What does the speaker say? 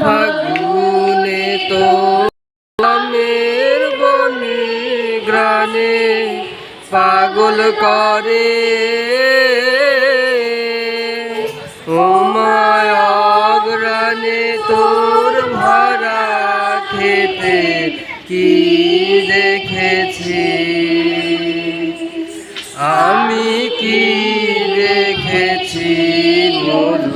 ফাগুনে তো নামের বনে গ্রানে পাগল করে। মায়াগ্রানে তোর ভরা খেতে কি দেখেছি? আমি কি দেখেছি? মোর